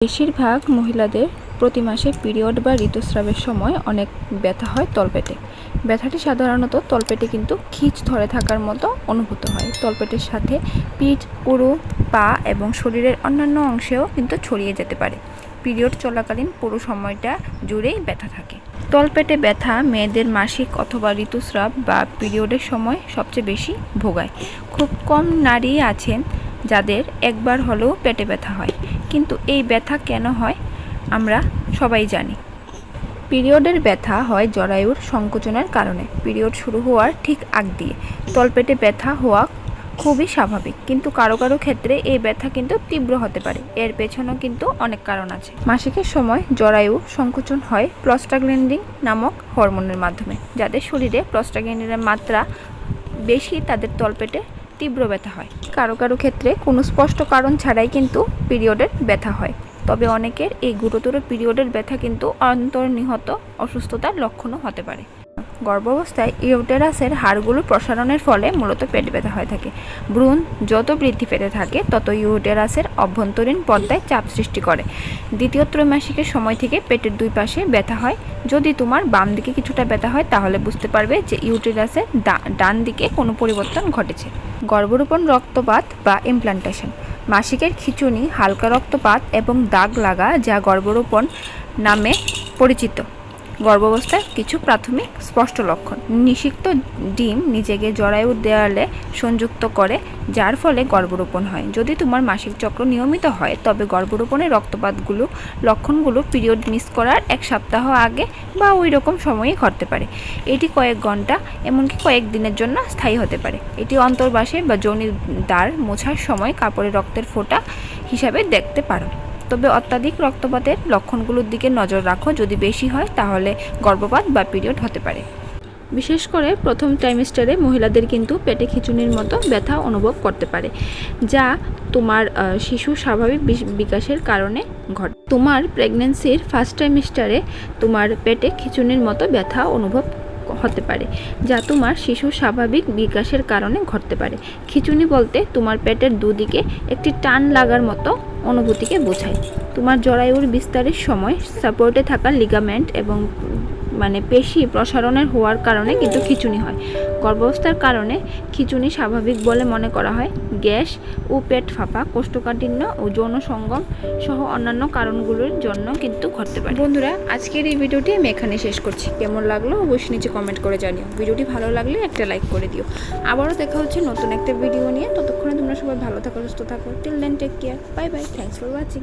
বেশিরভাগ মহিলাদের প্রতি মাসে পিরিয়ড বা ঋতুস্রাবের সময় অনেক ব্যথা হয় তলপেটে। ব্যথাটি সাধারণত তলপেটে কিন্তু খিচ ধরে থাকার মতো অনুভূত হয়। তলপেটের সাথে পিঠ, পুরো, পা এবং শরীরের অন্যান্য অংশেও কিন্তু ছড়িয়ে যেতে পারে। পিরিয়ড চলাকালীন পুরো সময়টা জুড়েই ব্যথা থাকে। তলপেটে ব্যথা মেয়েদের মাসিক অথবা ঋতুস্রাব বা পিরিয়ডের সময় সবচেয়ে বেশি ভোগায়। খুব কম নারী আছেন যাদের একবার হলেও পেটে ব্যথা হয়। কিন্তু এই ব্যথা কেন হয়, আমরা সবাই জানি। পিরিয়ডের ব্যথা হয় জরায়ুর সংকোচনের কারণে। পিরিয়ড শুরু হওয়ার ঠিক আগ দিয়ে। তলপেটে ব্যথা হওয়া খুবই স্বাভাবিক। কিন্তু কারও কারও ক্ষেত্রে এই ব্যথা কিন্তু তীব্র হতে পারে। এর পেছনেও কিন্তু অনেক কারণ আছে। মাসিকের সময় জরায়ু সংকোচন হয় প্রস্টাগ্ল্যান্ডিন নামক হরমোনের মাধ্যমে, যাদের শরীরে প্রস্টাগ্ল্যান্ডিনের মাত্রা বেশি তাদের তলপেটে তীব্র ব্যথা হয়। কারও কারও ক্ষেত্রে কোনো স্পষ্ট কারণ ছাড়াই কিন্তু পিরিয়ডের ব্যথা হয়। তবে অনেকের এই গুরুতর পিরিয়ডের ব্যথা কিন্তু অন্তর্নিহত অসুস্থতার লক্ষণও হতে পারে। গর্ভাবস্থায় ইউটেরাসের হাড়গুলো প্রসারণের ফলে মূলত পেট ব্যথা হয়ে থাকে। ভ্রূণ যত বৃদ্ধি পেতে থাকে, তত ইউটেরাসের অভ্যন্তরীণ পর্দায় চাপ সৃষ্টি করে। দ্বিতীয় ত্রৈমাসিকের সময় থেকে পেটের দুই পাশে ব্যথা হয়। যদি তোমার বাম দিকে কিছুটা ব্যথা হয়, তাহলে বুঝতে পারবে যে ইউটেরাসের ডান দিকে কোনো পরিবর্তন ঘটেছে। গর্ভরোপণ রক্তপাত বা ইমপ্লান্টেশন মাসিকের খিচুনি, হালকা রক্তপাত এবং দাগ লাগা যা গর্ভরোপণ নামে পরিচিত। গর্ভাবস্থার কিছু প্রাথমিক স্পষ্ট লক্ষণ। নিষিক্ত ডিম নিজেকে জরায়ুর দেয়ালে সংযুক্ত করে, যার ফলে গর্ভরোপণ হয়। যদি তোমার মাসিক চক্র নিয়মিত হয়, তবে গর্ভরোপণের রক্তপাতগুলো, লক্ষণগুলো পিরিয়ড মিস করার এক সপ্তাহ আগে বা ওই রকম সময়ে ঘটতে পারে। এটি কয়েক ঘণ্টা, এমনকি কয়েক দিনের জন্য স্থায়ী হতে পারে। এটি অন্তর্বাসে বা যৌনির দ্বার মোছার সময় কাপড়ে রক্তের ফোঁটা হিসাবে দেখতে পারো। তবে অত্যাধিক রক্তপাতের লক্ষণগুলোর দিকে নজর রাখো। যদি বেশি হয়, তাহলে গর্ভপাত বা পিরিয়ড হতে পারে। বিশেষ করে প্রথম ট্রাইমেস্টারে মহিলাদের কিন্তু পেটে খিঁচুনির মতো ব্যথা অনুভব করতে পারে, যা তোমার শিশু স্বাভাবিক বিকাশের কারণে ঘটে, তোমার প্রেগন্যান্সির ফার্স্ট ট্রাইমেস্টারে তোমার পেটে খিঁচুনির মতো ব্যথা অনুভব হতে পারে, যা তোমার শিশুর স্বাভাবিক বিকাশের কারণে ঘটতে পারে। খিচুনি বলতে তোমার পেটের দুদিকে একটি টান লাগার মতো অনুভূতিকে বোঝায়। তোমার জরায়ুর বিস্তারের সময় সাপোর্টে থাকা লিগামেন্ট এবং মানে পেশি প্রসারণের হওয়ার কারণে কিন্তু খিচুনি হয়। গর্ভাবস্থার কারণে খিঁচুনি স্বাভাবিক বলে মনে করা হয়। গ্যাস ও পেট ফাঁপা, কোষ্ঠকাঠিন্য ও যৌন সঙ্গম সহ অন্যান্য কারণগুলোর জন্য কিন্তু ঘটতে পারে। বন্ধুরা, আজকের এই ভিডিওটি আমি এখানে শেষ করছি। কেমন লাগল অবশ্যই নিচে কমেন্ট করে জানিও। ভিডিওটি ভালো লাগলে একটা লাইক করে দিও। আবারও দেখা হচ্ছে নতুন একটা ভিডিও নিয়ে। ততক্ষণে তোমরা সবাই ভালো থাকো, সুস্থ থাকো। Till then take care bye bye thanks for watching